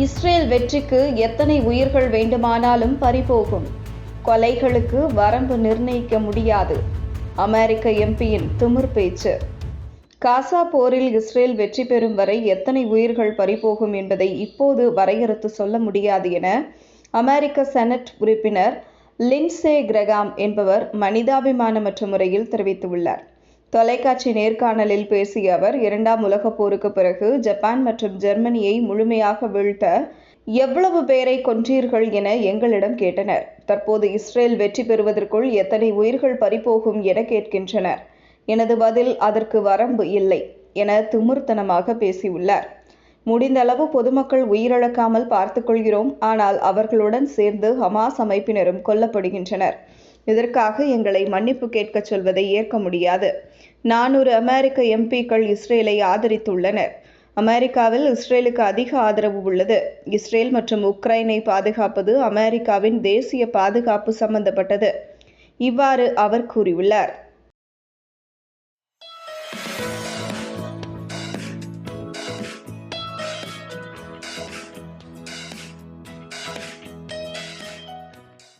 Israel வெற்றிக்கு எத்தனை உயிர்கள் வேண்டுமானாலும் பறிபோகும். கொலைகளுக்கு வரம்பு நிர்ணயிக்க முடியாது. அமெரிக்க எம்பியின் திமிர் பேச்சு. காசா போரில் இஸ்ரேல் வெற்றி பெறும் வரை எத்தனை உயிர்கள் பறிபோகும் என்பதை இப்போது வரையறுத்து சொல்ல முடியாது என அமெரிக்க செனட் உறுப்பினர் லின்சே கிரகாம் என்பவர் மனிதாபிமானமற்ற முறையில் தெரிவித்துள்ளார். தொலைக்காட்சி நேர்காணலில் பேசிய அவர் இரண்டாம் உலகப் போருக்கு பிறகு ஜப்பான் மற்றும் ஜெர்மனியை முழுமையாக வீழ்த்த எவ்வளவு பேரை கொன்றீர்கள் என எங்களிடம் கேட்டனர். தற்போது இஸ்ரேல் வெற்றி பெறுவதற்குள் எத்தனை உயிர்கள் பறிபோகும் என கேட்கின்றனர். எனது பதில் அதற்கு வரம்பு இல்லை என திமிர்த்தனமாக பேசியுள்ளார். முடிந்தளவு பொதுமக்கள் உயிரிழக்காமல் பார்த்துக்கொள்கிறோம் ஆனால் அவர்களுடன் சேர்ந்து ஹமாஸ் அமைப்பினரும் கொல்லப்படுகின்றனர். இதற்காக எங்களை மன்னிப்பு கேட்கச் சொல்வதை ஏற்க முடியாது. நானூறு அமெரிக்க எம்பிக்கள் இஸ்ரேலை ஆதரித்துள்ளனர். அமெரிக்காவில் இஸ்ரேலுக்கு அதிக ஆதரவு உள்ளது. இஸ்ரேல் மற்றும் உக்ரைனை பாதுகாப்பது அமெரிக்காவின் தேசிய பாதுகாப்பு சம்பந்தப்பட்டது. இவ்வாறு அவர் கூறியுள்ளார்.